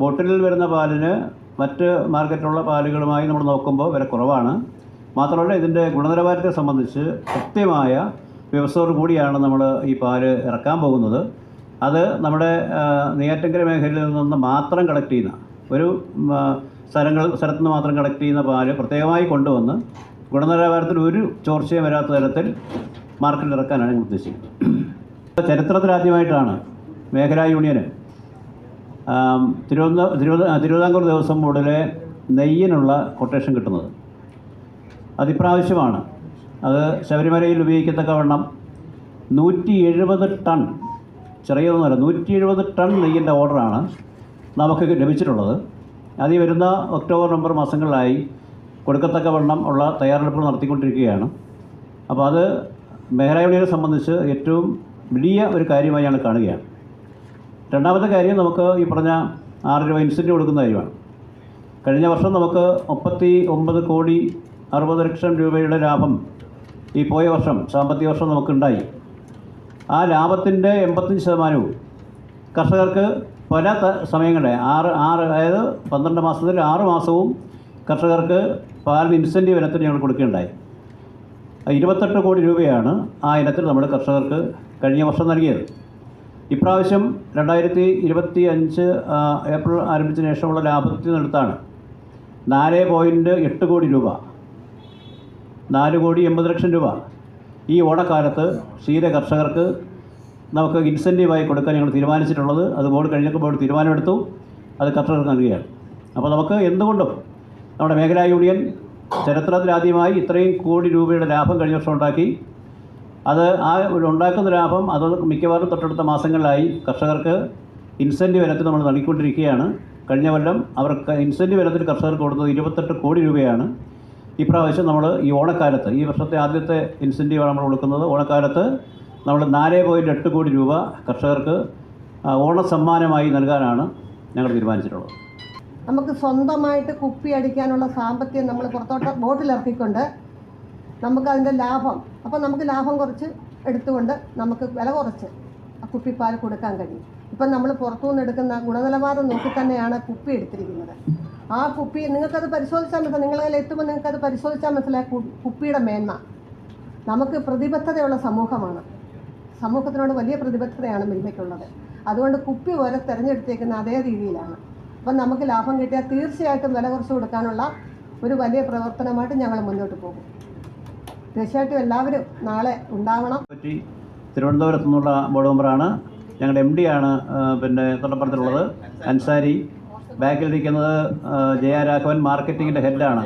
ബോട്ടിലിൽ വരുന്ന പാലിന് മറ്റ് മാർക്കറ്റിലുള്ള പാലുകളുമായി നമ്മൾ നോക്കുമ്പോൾ വില കുറവാണ്. മാത്രമല്ല ഇതിന്റെ ഗുണനിലവാരത്തെ സംബന്ധിച്ച് കൃത്യമായ വ്യവസ്ഥയോട് കൂടിയാണ് നമ്മൾ ഈ പാൽ ഇറക്കാൻ പോകുന്നത്. അത് നമ്മുടെ നെയ്യാറ്റങ്കര മേഖലയിൽ നിന്ന് മാത്രം കളക്ട് ചെയ്യുന്ന ഒരു സ്ഥലങ്ങൾ സ്ഥലത്ത് നിന്ന് മാത്രം കളക്ട് ചെയ്യുന്ന പാൽ പ്രത്യേകമായി കൊണ്ടുവന്ന് ഗുണനിലവാരത്തിൽ ഒരു ചോർച്ചയും വരാത്ത തരത്തിൽ മാർക്കറ്റിൽ ഇറക്കാനാണ് ഞങ്ങൾ ഉദ്ദേശിക്കുന്നത്. ചരിത്രത്തിലാദ്യമായിട്ടാണ് മേഖലാ യൂണിയന് ആം, തിരുവനന്ത തിരുവന തിരുവിതാംകൂർ ദേവസ്വം ബോർഡിലെ നെയ്യിനുള്ള കൊട്ടേഷൻ കിട്ടുന്നത്. അതിപ്രാവശ്യമാണ്. അത് ശബരിമലയിൽ ഉപയോഗിക്കത്തക്കവണ്ണം നൂറ്റി എഴുപത് ടൺ ചെറിയതൊന്നുമല്ല നൂറ്റി എഴുപത് ടൺ നെയ്യിന്റെ ഓർഡറാണ് നമുക്ക് ലഭിച്ചിട്ടുള്ളത്. അത് വരുന്ന ഒക്ടോബർ നവംബർ മാസങ്ങളിലായി കൊടുക്കത്തക്കവണ്ണം ഉള്ള തയ്യാറെടുപ്പ് നടത്തിക്കൊണ്ടിരിക്കുകയാണ്. അപ്പോൾ അത് മേഖലാ സംബന്ധിച്ച് ഏറ്റവും വലിയ ഒരു കാര്യമായി ഞങ്ങൾ കാണുകയാണ്. രണ്ടാമത്തെ കാര്യം നമുക്ക് ഈ പറഞ്ഞ ആറ് രൂപ ഇൻസെന്റീവ് കൊടുക്കുന്ന കാര്യമാണ്. കഴിഞ്ഞ വർഷം നമുക്ക് മുപ്പത്തി ഒമ്പത് കോടി അറുപത് ലക്ഷം രൂപയുടെ ലാഭം ഈ പോയ വർഷം സാമ്പത്തിക വർഷം നമുക്കുണ്ടായി ആ ലാഭത്തിന്റെ എൺപത്തഞ്ച് ശതമാനവും കർഷകർക്ക് പല സമയങ്ങളെ ആറ് ആറ് അതായത് പന്ത്രണ്ട് മാസത്തിൽ ആറ് മാസവും കർഷകർക്ക് പാലിന് ഇൻസെന്റീവ് ഇനത്തിന് ഞങ്ങൾ കൊടുക്കുകയുണ്ടായി. ഇരുപത്തെട്ട് കോടി രൂപയാണ് ആ ഇനത്തിൽ നമ്മൾ കർഷകർക്ക് കഴിഞ്ഞ വർഷം നൽകിയത്. ഇപ്രാവശ്യം രണ്ടായിരത്തി ഇരുപത്തി അഞ്ച് ഏപ്രിൽ ആരംഭിച്ചതിന് ശേഷമുള്ള ലാഭത്തിൽ നിന്നെടുത്താണ്. നാല് പോയിന്റ് എട്ട് കോടി രൂപ. നാല് കോടി എൺപത് ലക്ഷം രൂപ. ഈ ഓണക്കാലത്ത് ക്ഷീര കർഷകർക്ക് നമുക്ക് ഇൻസെന്റീവായി കൊടുക്കാൻ ഞങ്ങൾ തീരുമാനിച്ചിട്ടുള്ളത്. അത് ബോർഡ് കഴിഞ്ഞപ്പോൾ ബോർഡ് തീരുമാനമെടുത്തു. അത് കർഷകർക്ക് നൽകുകയാണ്. അപ്പോൾ നമുക്ക് എന്തുകൊണ്ടും നമ്മുടെ മേഖലാ യൂണിയൻ ചരിത്രത്തിലാദ്യമായി ഇത്രയും കോടി രൂപയുടെ ലാഭം കഴിഞ്ഞ വർഷം ഉണ്ടാക്കി. അത് ആ ഒരു ഉണ്ടാക്കുന്ന ലാഭം അത് മിക്കവാറും തൊട്ടടുത്ത മാസങ്ങളിലായി കർഷകർക്ക് ഇൻസെന്റീവ് ഇനത്തിൽ നമ്മൾ നൽകിക്കൊണ്ടിരിക്കുകയാണ്. കഴിഞ്ഞ കൊല്ലം അവർക്ക് ഇൻസെന്റീവ് ഇനത്തിൽ കർഷകർക്ക് കൊടുത്തത് ഇരുപത്തെട്ട് കോടി രൂപയാണ്. ഇപ്രാവശ്യം നമ്മൾ ഈ ഓണക്കാലത്ത് ഈ വർഷത്തെ ആദ്യത്തെ ഇൻസെന്റീവാണ് നമ്മൾ കൊടുക്കുന്നത്. ഓണക്കാലത്ത് നമ്മൾ നാല് പോയിന്റ് എട്ട് കോടി രൂപ കർഷകർക്ക് ഓണ ഓണസമ്മാനമായി നൽകാനാണ് ഞങ്ങൾ തീരുമാനിച്ചിട്ടുള്ളത്. നമുക്ക് സ്വന്തമായിട്ട് കുപ്പി അടിക്കാനുള്ള സാമ്പത്തികം നമ്മൾ പുറത്തോട്ട് ബോട്ടിലിറക്കിക്കൊണ്ട് നമുക്ക് അതിന്റെ ലാഭം. അപ്പോൾ നമുക്ക് ലാഭം കുറച്ച് എടുത്തുകൊണ്ട് നമുക്ക് വില കുറച്ച് കുപ്പിപ്പാൽ കൊടുക്കാൻ കഴിയും. ഇപ്പം നമ്മൾ പുറത്തുനിന്ന് എടുക്കുന്ന ഗുണനിലവാരം നോക്കി തന്നെയാണ് കുപ്പി എടുത്തിരിക്കുന്നത്. ആ കുപ്പി നിങ്ങൾക്കത് പരിശോധിച്ചാൽ മനസ്സിലായി നിങ്ങളതിൽ എത്തുമ്പോൾ നിങ്ങൾക്കത് പരിശോധിച്ചാൽ മനസ്സിലായി കുപ്പിയുടെ മേന്മ. നമുക്ക് പ്രതിബദ്ധതയുള്ള സമൂഹമാണ്. സമൂഹത്തിനോട് വലിയ പ്രതിബദ്ധതയാണ് മിൽമയ്ക്കുള്ളത് അതുകൊണ്ട് കുപ്പി പോലെ തിരഞ്ഞെടുത്തേക്കുന്ന അതേ രീതിയിലാണ്. അപ്പം നമുക്ക് ലാഭം കിട്ടിയാൽ തീർച്ചയായിട്ടും വില കുറച്ച് കൊടുക്കാനുള്ള ഒരു വലിയ പ്രവർത്തനമായിട്ട് ഞങ്ങൾ മുന്നോട്ട് പോകും. തീർച്ചയായിട്ടും എല്ലാവരും നാളെ ഉണ്ടാവണം. പറ്റി തിരുവനന്തപുരത്തു നിന്നുള്ള ബോർഡ് മെമ്പറാണ് ഞങ്ങളുടെ എം ആണ് പിന്നെ തൊട്ടപ്പുറത്തുള്ളത് അൻസാരി. ബാക്കിലിരിക്കുന്നത് ജയ രാഘവൻ മാർക്കറ്റിങ്ങിന്റെ ഹെഡാണ്